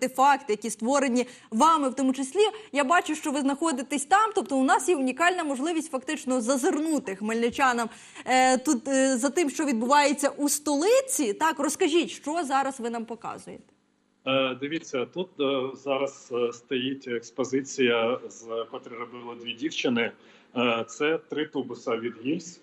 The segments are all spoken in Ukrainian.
артефакти, які створені вами, в тому числі. Я бачу, що ви знаходитесь там. Тобто, у нас є унікальна можливість фактично зазирнути хмельничанам е, тут е, за тим, що відбувається у столиці. Так, розкажіть, що зараз ви нам показуєте. Е, Дивіться, тут е, зараз е, стоїть експозиція, з котрі робили дві дівчини. Це три тубуса від гільз.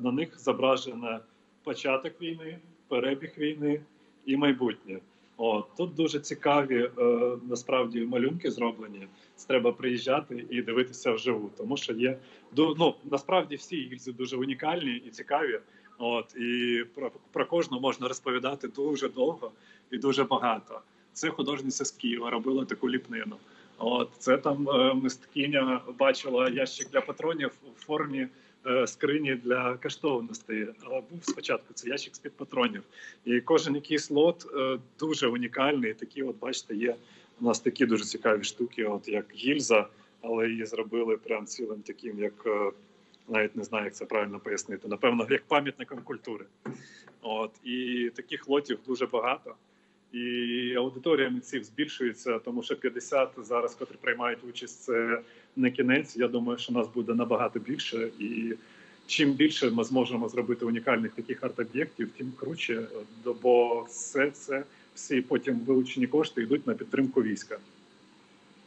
На них зображено початок війни, перебіг війни і майбутнє. От тут дуже цікаві е, насправді малюнки зроблені. Треба приїжджати і дивитися вживу, тому що є ну, насправді всі гільзи дуже унікальні і цікаві. От і про, про кожну можна розповідати дуже довго і дуже багато. Це художниця з Києва робила таку ліпнину. От це там е, мисткиня бачила ящик для патронів у формі скрині для коштовностей. Але був спочатку це ящик з під патронів. І кожен якийсь лот е, дуже унікальний. Такі, от бачите, є у нас такі дуже цікаві штуки, от як гільза, але її зробили прям цілим таким, як е, навіть не знаю, як це правильно пояснити. Напевно, як пам'ятником культури. От і таких лотів дуже багато. І аудиторія митців збільшується, тому що 50 зараз, котрі приймають участь, це не кінець. Я думаю, що нас буде набагато більше. І чим більше ми зможемо зробити унікальних таких арт-об'єктів, тим круче. Бо все це всі потім вилучені кошти йдуть на підтримку війська.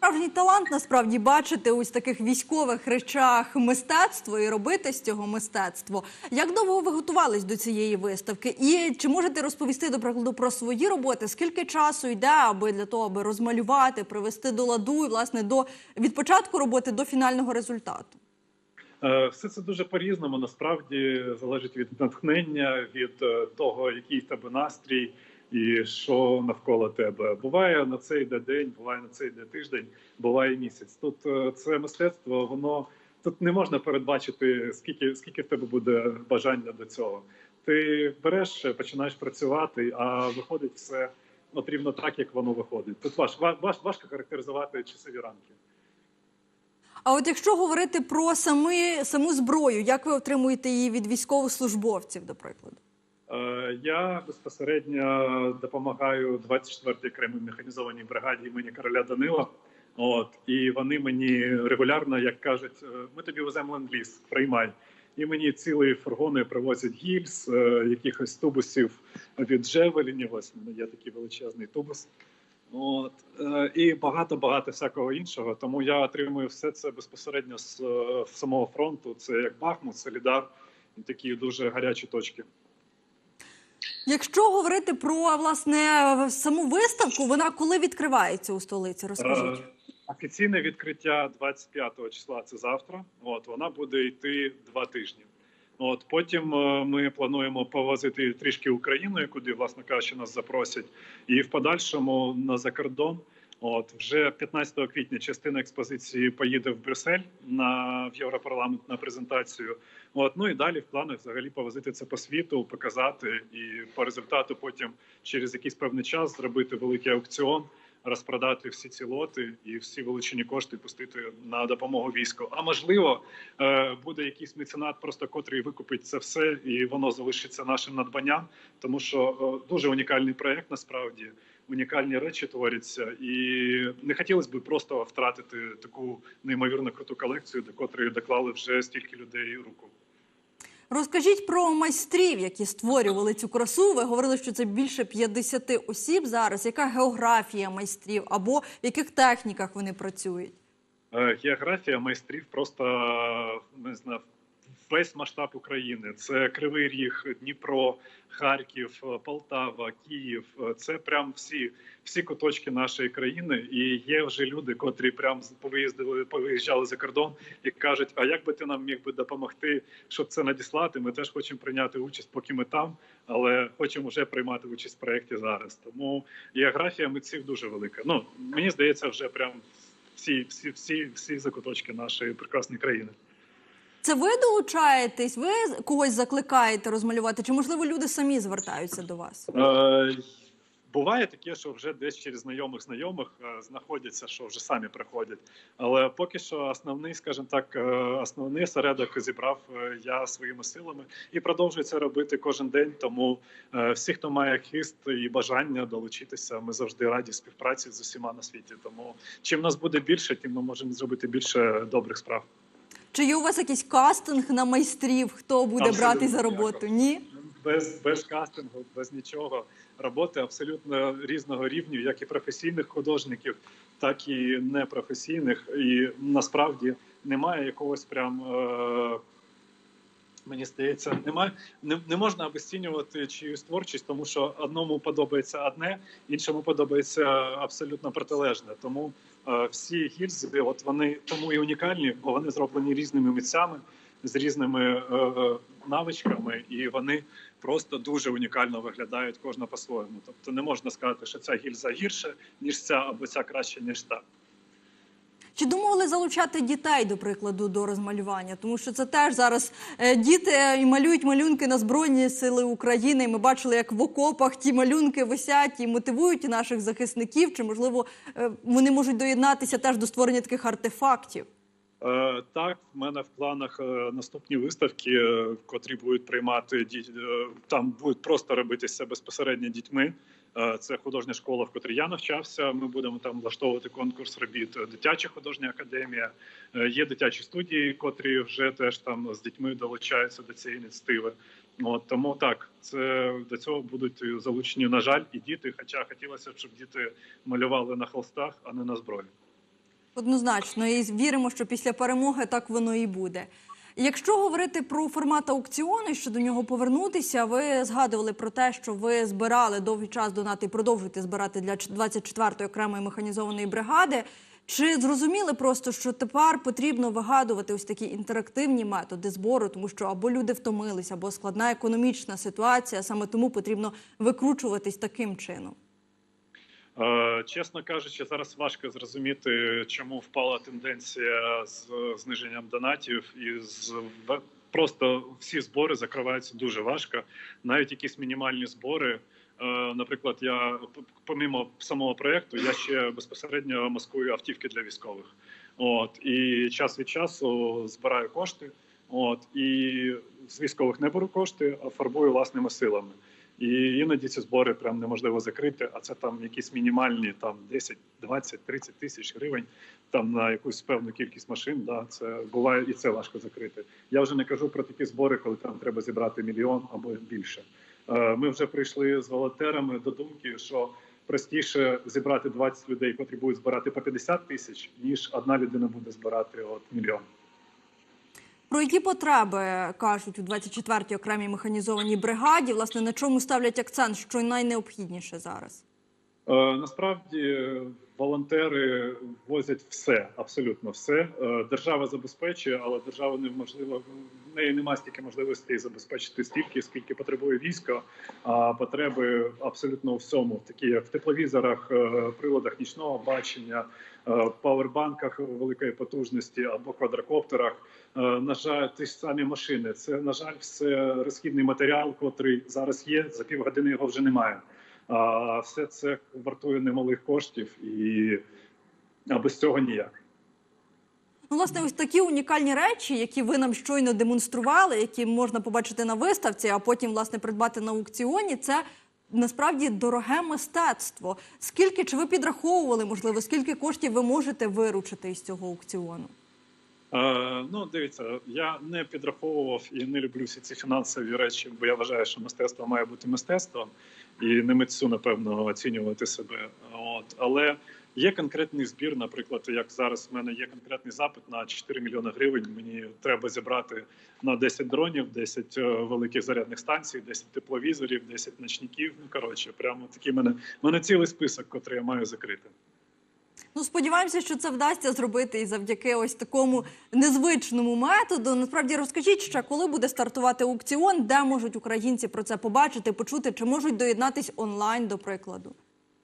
Справжній талант насправді бачити ось таких військових речах мистецтво і робити з цього мистецтво. Як довго ви готувались до цієї виставки? І чи можете розповісти до прикладу про свої роботи? Скільки часу йде, аби для того, аби розмалювати, привести до ладу і власне до від початку роботи до фінального результату? Е, Все це дуже по-різному. Насправді залежить від натхнення, від е, того, який в тебе настрій і що навколо тебе. Буває на це йде день, буває на це йде тиждень, буває місяць. Тут е, це мистецтво, воно тут не можна передбачити, скільки скільки в тебе буде бажання до цього. Ти береш, починаєш працювати, а виходить все от рівно так, як воно виходить. Тут важ, важ, важко характеризувати часові рамки. А от якщо говорити про сами, саму зброю, як ви отримуєте її від військовослужбовців, до прикладу? Е, Я безпосередньо допомагаю 24-й окремій механізованій бригаді імені короля Данила. От і вони мені регулярно, як кажуть, «Е, ми тобі веземо ленд-ліз, приймай. І мені цілі фургони привозять гільз, е, якихось тубусів від Джевелінів. Ось мене є такий величезний тубус. От і багато багато всякого іншого. Тому я отримую все це безпосередньо з самого фронту. Це як Бахмут, Солідар і такі дуже гарячі точки. Якщо говорити про власне саму виставку, вона коли відкривається у столиці? Розкажіть. Е, Офіційне відкриття 25 числа це завтра. От вона буде йти два тижні. От потім е, ми плануємо повозити трішки Україною, куди, власне кажучи, нас запросять, і в подальшому на закордон. От вже 15 квітня частина експозиції поїде в Брюссель на в Європарламент на презентацію. От ну і далі в планах взагалі повозити це по світу, показати і по результату потім через якийсь певний час зробити великий аукціон, розпродати всі ці лоти і всі вилучені кошти пустити на допомогу війську. А можливо, е, буде якийсь меценат, просто котрий викупить це все, і воно залишиться нашим надбанням, тому що е, дуже унікальний проект насправді. Унікальні речі творяться, і не хотілося б просто втратити таку неймовірно круту колекцію, до котрої доклали вже стільки людей руку. Розкажіть про майстрів, які створювали цю красу. Ви говорили, що це більше 50 осіб зараз. Яка географія майстрів або в яких техніках вони працюють? Е, Географія майстрів просто не знаю, весь масштаб України. Це Кривий Ріг, Дніпро, Харків, е, Полтава, Київ. Е, Це прям всі, всі куточки нашої країни. І є вже люди, котрі прям повиїздили, повиїжджали за кордон і кажуть: а як би ти нам міг би допомогти, щоб це надіслати? Ми теж хочемо прийняти участь, поки ми там, але хочемо вже приймати участь в проєкті зараз. Тому географія митців дуже велика. Ну мені здається, вже прям всі, всі, всі, всі закуточки нашої прекрасної країни. Це ви долучаєтесь? Ви когось закликаєте розмалювати? Чи можливо люди самі звертаються до вас? Е, Буває таке, що вже десь через знайомих знайомих е, знаходяться, що вже самі приходять. Але поки що основний, скажімо так, е, основний осередок зібрав я своїми силами і продовжую це робити кожен день. Тому всі, хто має хист і бажання долучитися, ми завжди раді співпраці з усіма на світі. Тому чим нас буде більше, тим ми можемо зробити більше добрих справ. Чи є у вас якийсь кастинг на майстрів, хто буде Абсолютно брати за роботу? ніякого. Ні? без, без кастингу, без нічого. Роботи абсолютно різного рівню, як і професійних художників, так і непрофесійних. І насправді немає якогось прям. Е- Мені здається, немає не, не можна обесцінювати чиюсь творчість, тому що одному подобається одне, іншому подобається абсолютно протилежне. Тому е, всі гільзи, от вони тому і унікальні, бо вони зроблені різними митцями з різними е, е, навичками, і вони просто дуже унікально виглядають кожна по-своєму. Тобто не можна сказати, що ця гільза гірше, ніж ця, або ця краще, ніж та. Чи думали залучати дітей, до прикладу, до розмалювання? Тому що це теж зараз е, діти і малюють малюнки на Збройні Сили України. Ми бачили, як в окопах ті малюнки висять і мотивують наших захисників. Чи можливо е, вони можуть доєднатися теж до створення таких артефактів? Е, так, в мене в планах е, наступні виставки, е, котрі будуть приймати діт... е, там будуть просто робитися безпосередньо дітьми. Е, Це художня школа, в котрій я навчався. Ми будемо там влаштовувати конкурс робіт. Дитяча художня академія. Е, Є дитячі студії, котрі вже теж там з дітьми долучаються до цієї ініціативи. От тому так, це до цього будуть залучені, на жаль, і діти. Хоча хотілося б, щоб діти малювали на холстах, а не на зброї. Однозначно, і віримо, що після перемоги так воно і буде. Якщо говорити про формат аукціону, що до нього повернутися, ви згадували про те, що ви збирали довгий час донати і продовжуєте збирати для 24-ї окремої механізованої бригади. Чи зрозуміли просто, що тепер потрібно вигадувати ось такі інтерактивні методи збору, тому що або люди втомилися, або складна економічна ситуація, саме тому потрібно викручуватись таким чином? Е, Чесно кажучи, зараз важко зрозуміти, чому впала тенденція з зниженням донатів, і з просто всі збори закриваються дуже важко. Навіть якісь мінімальні збори. Е, Наприклад, я помимо самого проекту, я ще безпосередньо маскую автівки для військових. От і час від часу збираю кошти. От і з військових не беру кошти, а фарбую власними силами. І іноді ці збори прям неможливо закрити, а це там якісь мінімальні там 10, 20, 30 тисяч гривень там на якусь певну кількість машин. Да, це буває і це важко закрити. Я вже не кажу про такі збори, коли там треба зібрати мільйон або більше. Е, Ми вже прийшли з волонтерами до думки, що простіше зібрати 20 людей, котрі будуть збирати по 50 тисяч, ніж одна людина буде збирати от мільйон. Про які потреби кажуть у 24-й окремій механізованій бригаді? Власне, на чому ставлять акцент, що найнеобхідніше зараз? Е, Насправді волонтери возять все, абсолютно все. Е, Держава забезпечує, але держава неможливо в неї немає стільки можливостей забезпечити стільки, скільки потребує військо. А потреби абсолютно у всьому, такі як в тепловізорах, е, приладах нічного бачення, павербанках великої потужності або квадрокоптерах. На жаль, ті ж самі машини. Це на жаль, все розхідний матеріал, котрий зараз є. За півгодини його вже немає. А все це вартує немалих коштів, і а без цього ніяк. Ну, власне, ось такі унікальні речі, які ви нам щойно демонстрували, які можна побачити на виставці, а потім власне придбати на аукціоні. Це насправді дороге мистецтво. Скільки чи ви підраховували, можливо, скільки коштів ви можете виручити із цього аукціону? Е, ну, дивіться, я не підраховував і не люблю всі ці фінансові речі, бо я вважаю, що мистецтво має бути мистецтвом, і не митцю, напевно, оцінювати себе. От але є конкретний збір. Наприклад, як зараз в мене є конкретний запит на 4 мільйони гривень. Мені треба зібрати на 10 дронів, 10 е, великих зарядних станцій, 10 тепловізорів, 10 ночників. Ну коротше, прямо такий мене мене цілий список, котрий я маю закрити. Ну, сподіваємося, що це вдасться зробити і завдяки ось такому незвичному методу. Насправді розкажіть ще, коли буде стартувати аукціон, де можуть українці про це побачити, почути, чи можуть доєднатись онлайн, до прикладу.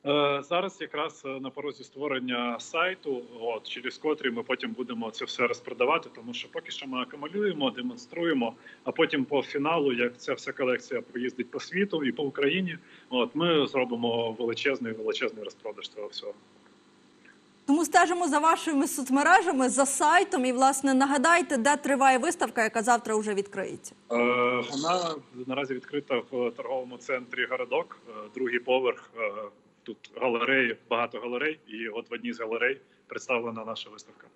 Е, Зараз якраз е, на порозі створення сайту, от через котрий ми потім будемо це все розпродавати, тому що поки що ми акумулюємо, демонструємо. А потім по фіналу, як ця вся колекція поїздить по світу і по Україні, от ми зробимо величезний величезний розпродаж цього всього. Тому стежимо за вашими соцмережами, за сайтом. І, власне, нагадайте, де триває виставка, яка завтра вже відкриється. Е, Вона наразі відкрита в торговому центрі городок, е, другий поверх. е, Тут галереї, багато галерей, і от в одній з галерей представлена наша виставка.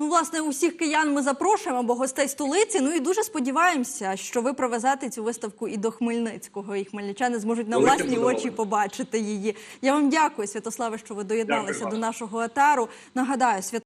Ну, власне, усіх киян ми запрошуємо, бо гостей столиці. Ну і дуже сподіваємося, що ви провезете цю виставку і до Хмельницького, і хмельничани зможуть на власні очі побачити її. Я вам дякую, Святославе, що ви доєдналися Дякую до нашого етеру. Нагадаю, Свят...